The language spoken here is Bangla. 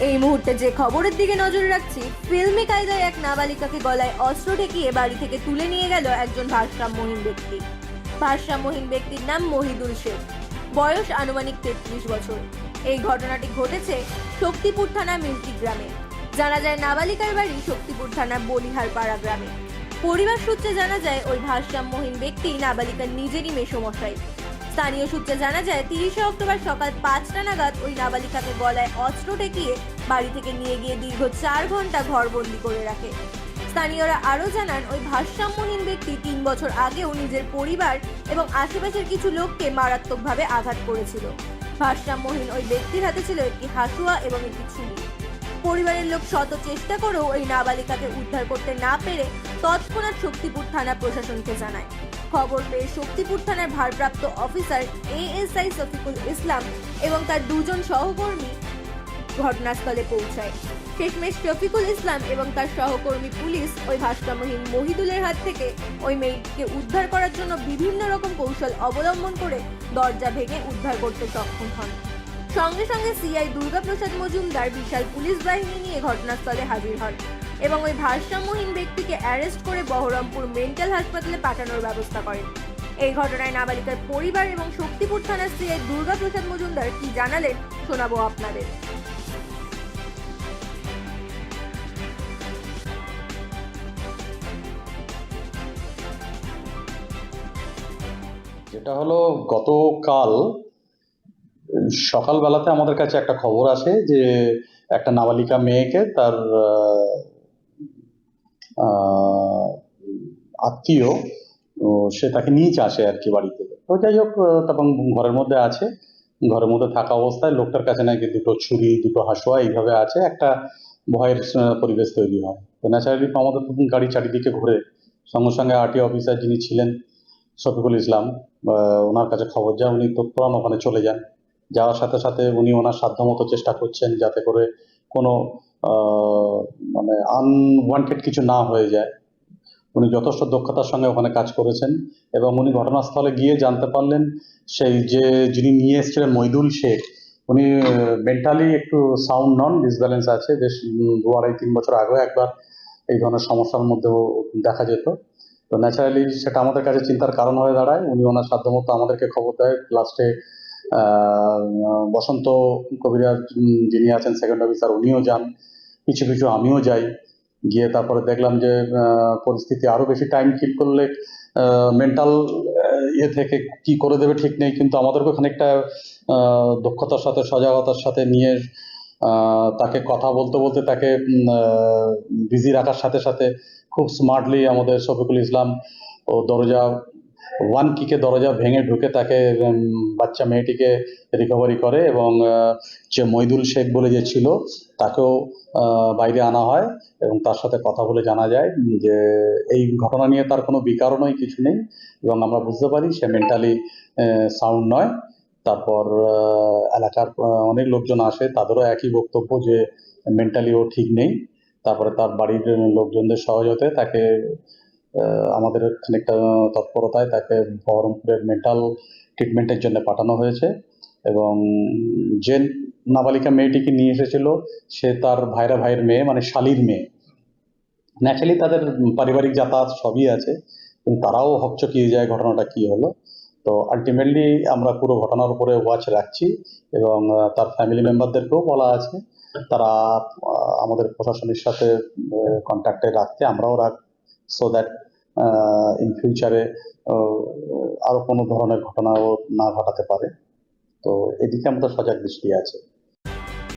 এই মুহূর্তে যে খবরের দিকে নজর রাখছি, ফিল্মি কায়দায় এক নাবালিকাকে গলায় অস্ত্র ঠেকিয়ে বাড়ি থেকে তুলে নিয়ে গেল একজন ভারসাম্যহীন ব্যক্তি। ভারসাম্যহীন ব্যক্তির নাম মহিদুল শেখ। বয়স আনুমানিক তেত্রিশ বছর। এই ঘটনাটি ঘটেছে শক্তিপুর থানা মিল্কি গ্রামে। জানা যায় নাবালিকার বাড়ি শক্তিপুর থানার বলিহার পাড়া গ্রামে। পরিবার সূত্রে জানা যায়, ওই ভারসাম্যহীন ব্যক্তি নাবালিকার নিজেরই মেসমশাই। স্থানীয় সূত্রে জানা যায়, তিরিশে অক্টোবর সকাল পাঁচটা নাগাদ ওই নাবালিকাকে গলায় অস্ত্র ঠেকিয়ে বাড়ি থেকে নিয়ে গিয়ে দীর্ঘ চার ঘণ্টা ঘরবন্দি করে রাখে। স্থানীয়রা আরও জানান, ওই ভারসাম্যহীন ব্যক্তি তিন বছর আগেও নিজের পরিবার এবং আশেপাশের কিছু লোককে মারাত্মকভাবে আঘাত করেছিল। ভারসাম্যহীন ওই ব্যক্তির হাতে ছিল একটি হাসুয়া এবং একটি ছুরি পরিবারের লোক শত চেষ্টা করেও ওই নাবালিকাকে উদ্ধার করতে না পেরে তৎক্ষণাৎ শক্তিপুর থানা প্রশাসনকে জানায়। খবর পেয়ে শক্তিপুর থানার ভারপ্রাপ্ত অফিসার এএসআই শফিকুল ইসলাম এবং তার দুজন সহকর্মী ঘটনাস্থলে পৌঁছায়। শেষমেশ শফিকুল ইসলাম এবং তার সহকর্মী পুলিশ ওই ভারসাম্যহীন মহিদুলের হাত থেকে ওই মেয়েটিকে উদ্ধার করার জন্য বিভিন্ন রকম কৌশল অবলম্বন করে দরজা ভেঙে উদ্ধার করতে সক্ষম হন। সঙ্গে সঙ্গে সিআই দুর্গাপ্রসাদ মজুমদার, বিশাল পুলিশ বাহিনী নিয়ে ঘটনাস্থলে হাজির হন। এবং ওই ভারসাম্যহীন ব্যক্তিকে অ্যারেস্ট করে বহরমপুর মেন্টাল হাসপাতালে পাঠানোর ব্যবস্থা করেন। এই ঘটনায় নাবালিকার পরিবার এবং শক্তিপুর থানার সিআই দুর্গাপ্রসাদ মজুমদার কি জানালেন, শোনাবো আপনাদের। যেটা হলো, গতকাল সকালবেলাতে আমাদের কাছে একটা খবর আসে যে একটা নাবালিকা মেয়েকে তার আত্মীয় সে তাকে নিয়ে আসে আর কি বাড়ি থেকে তো যাই হোক তখন ঘরের মধ্যে আছে। ঘরের মধ্যে থাকা অবস্থায় লোকটার কাছে নাকি দুটো ছুরি, দুটো হাসুয়া এইভাবে আছে। একটা ভয়ের পরিবেশ তৈরি হয়। তো ন্যাচারালি আমাদের গাড়ি চারিদিকে ঘুরে। সঙ্গে সঙ্গে আরটি অফিসার যিনি ছিলেন, শফিকুল ইসলাম ওনার কাছে খবর যায়। উনি তৎক্ষণাৎ ওখানে চলে যান। যাওয়ার সাথে সাথে উনি ওনার সাধ্যমতো চেষ্টা করছেন যাতে করে কোনো মানে আনওয়ান্টেড কিছু না হয়ে যায়। উনি যথেষ্ট দক্ষতার সঙ্গে ওখানে কাজ করেছেন এবং উনি ঘটনাস্থলে গিয়ে জানতে পারলেন সেই যে যিনি নিয়ে এসেছিলেন মইদুল শেখ, উনি মেন্টালি একটু সাউন্ড নন ডিসব্যালেন্স আছে, বেশ দু আড়াই তিন বছর আগেও একবার এই ধরনের সমস্যার মধ্যেও দেখা যেত। তো ন্যাচারালি সেটা আমাদের কাছে চিন্তার কারণ হয়ে দাঁড়ায়। উনি ওনার সাধ্যমতো আমাদেরকে খবর দেয়। লাস্টে বসন্ত কবিরাজ যিনি আছেন সেকেন্ড অফিসার উনিও যান। কিছু কিছু আমিও যাই। গিয়ে তারপরে দেখলাম যে পরিস্থিতি আরও বেশি টাইম কিল করলে মেন্টাল ইয়ে থেকে কি করে দেবে ঠিক নেই। কিন্তু আমাদেরকে খানিকটা দক্ষতার সাথে, সজাগতার সাথে নিয়ে তাকে কথা বলতে বলতে তাকে বিজি রাখার সাথে সাথে খুব স্মার্টলি আমাদের শফিকুল ইসলাম ও দরজা ওয়ান কিকে দরজা ভেঙে ঢুকে তাকে বাচ্চা মেয়েটিকে রিকভারি করে এবং যে মইদুল শেখ বলে যে ছিল, তাকেও বাইরে আনা হয় এবং তার সাথে কথা বলে জানা যায় যে এই ঘটনা নিয়ে তার কোনো বিকারণই কিছু নেই এবং আমরা বুঝতে পারি সে মেন্টালি সাউন্ড নয়। তারপর এলাকার অনেক লোকজন আসে, তাদেরও একই বক্তব্য যে মেন্টালি ও ঠিক নেই। তারপরে তার বাড়ির লোকজনদের সহযোগিতায় তাকে আমাদের খানিকটা তৎপরতায় তাকে বহরমপুরের মেন্টাল ট্রিটমেন্টের জন্য পাঠানো হয়েছে এবং যে নাবালিকা মেয়েটিকে নিয়ে এসেছিল, সে তার ভাইরা ভাইয়ের মেয়ে মানে শালির মেয়ে। ন্যাচারালি তাদের পারিবারিক যাতায়াত সবই আছে, কিন্তু তারাও হকচকিয়ে যায় ঘটনাটা কি হলো। তো আলটিমেটলি আমরা পুরো ঘটনার উপরে ওয়াচ রাখছি এবং তার ফ্যামিলি মেম্বারদেরকেও বলা আছে। তারা আমাদের প্রশাসনের সাথে কন্ট্যাক্টে রাখতে আমরাও রাখ সো দ্যাট ইন ফিউচারে আরও কোনো ধরনের ঘটনাও না ঘটাতে পারে। তো এদিকে আমাদের সজাগ দৃষ্টি আছে।